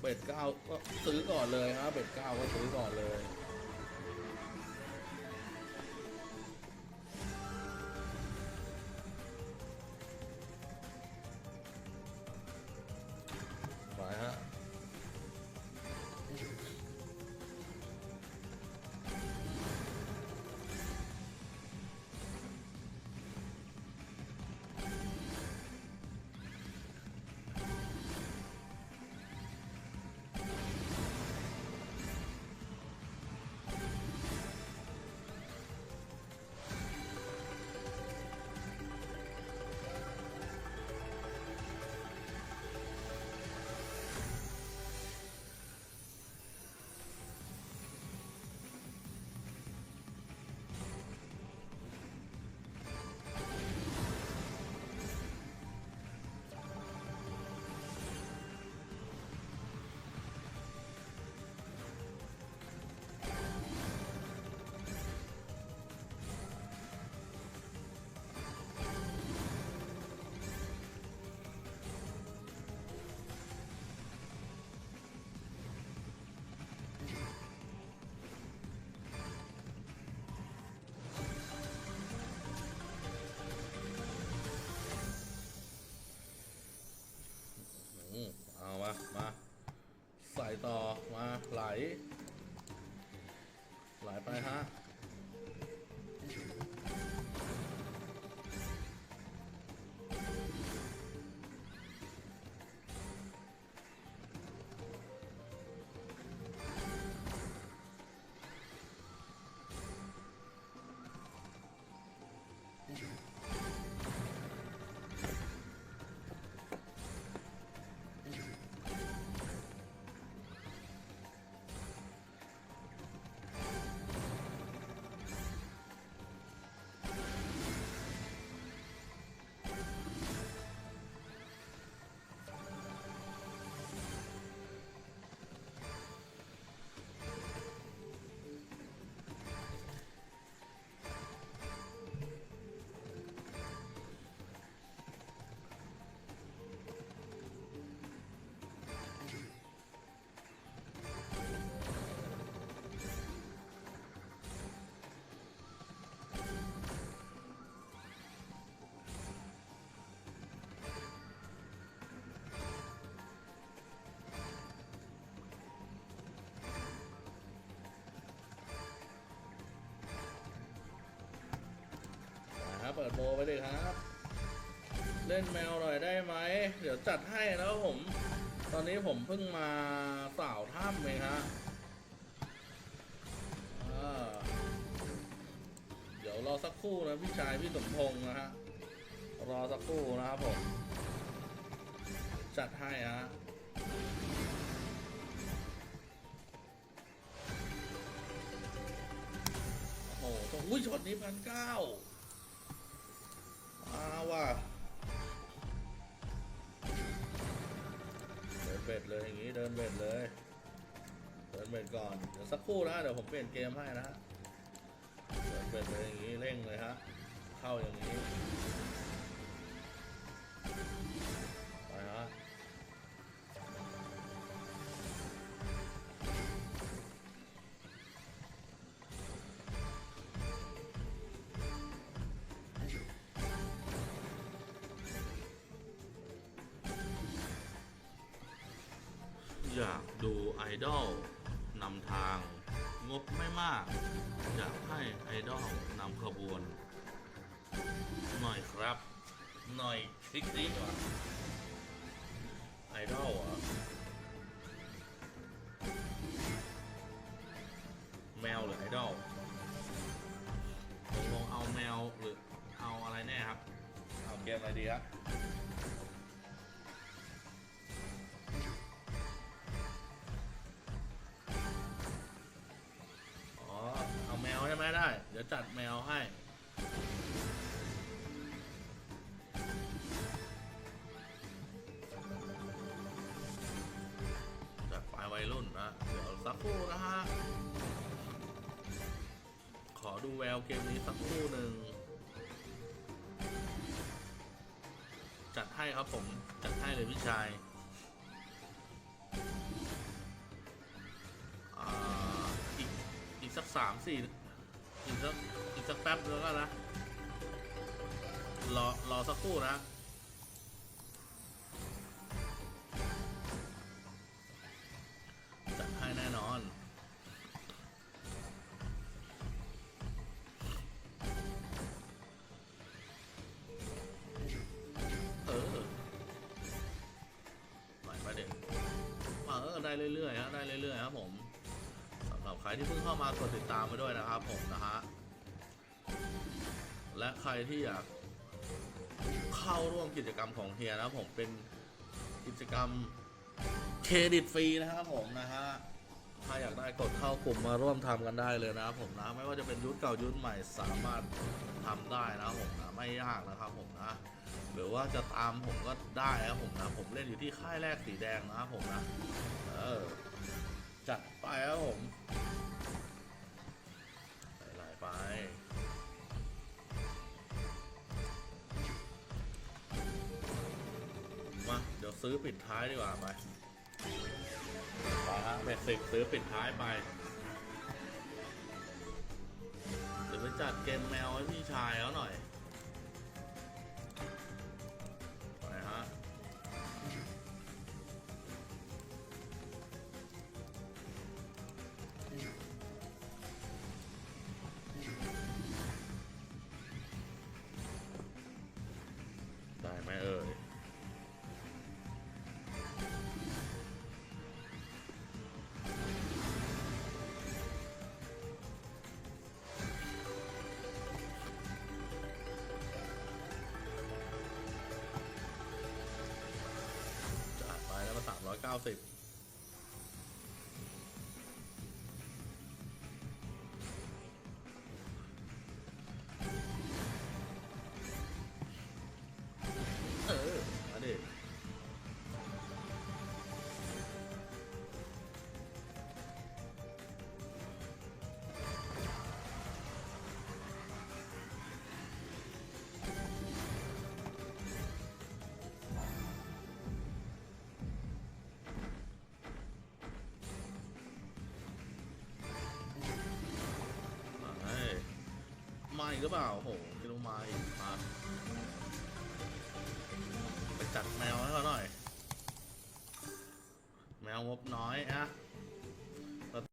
เบ็ดเก้าก็ซื้อก่อนเลยฮะเบ็ดเก้าก็ซื้อก่อนเลย ไห เปิดโบไปเลยครับ เล่นแมวหน่อยได้ไหม เดี๋ยวจัดให้แล้วผม ตอนนี้ผมเพิ่งมาสาวถ้ำเองฮะเดี๋ยวรอสักครู่นะพี่ชายพี่สมพงษ์นะฮะ รอสักครู่นะครับผม จัดให้ฮะโอ้โหตรงอุ้ยช็อตนี้พันเก้าาว่ะเดินเบ็ดเลยอย่างนี้เดินเบ็ดเลย เดินเบ็ดก่อน เดี๋ยวสักครู่นะเดี๋ยวผมเปลี่ยนเกมให้นะฮะ เดินเบ็ดเลยอย่างนี้เร่งเลยฮะ เข้าอย่างนี้ อยากดูไอดอลนำทาง งบไม่มาก อยากให้ไอดอลนำขบวน หน่อยครับ หน่อยคลิกนี้ก่อนไอดอลเหรอแมวหรือไอดอลตกลงเอาแมวหรือเอาอะไรแน่ครับ เอาเกมอะไรดีครับ จัดแมวให้ จัดปลาวัยรุ่นนะ เดี๋ยวสักครู่นะฮะ ขอดูแววเกมนี้สักครู่หนึ่ง จัดให้ครับผม จัดให้เลยพี่ชายอีก อีกสักสามสี่ อีกสักอีกสักแป๊บแล้วก็นะ รอ รอสักครู่นะจัดให้แน่นอนเออไหลไปเด็กมาเออได้เรื่อยๆฮะได้เรื่อยๆครับผม รับใครที่เพิ่งเข้ามากดติดตามไปด้วยนะครับผมนะฮะ และใครที่อยากเข้าร่วมกิจกรรมของเฮียนะครับผมเป็นกิจกรรมเครดิตฟรีนะครับผมนะฮะ ถ้าอยากได้กดเข้ากลุ่มมาร่วมทำกันได้เลยนะครับผมนะ ไม่ว่าจะเป็นยุทธเก่ายุทธใหม่สามารถทำได้นะครับผมนะไม่ยากนะครับผมนะหรือว่าจะตามผมก็ได้ครับผมนะ ผมเล่นอยู่ที่ค่ายแรกสีแดงนะครับผมนะ เออ จัดไปครับผมไหลๆไปมาเดี๋ยวซื้อปิดท้ายดีกว่าไปไปฮะเบสิกซื้อปิดท้ายไปเดี๋ยวไปจัดเกมแมวให้พี่ชายเขาหน่อย มา หรือเปล่าโอ้โหกิโลมาอีกมาไปจัดแมวให้เขาหน่อย แมวงบน้อยอะ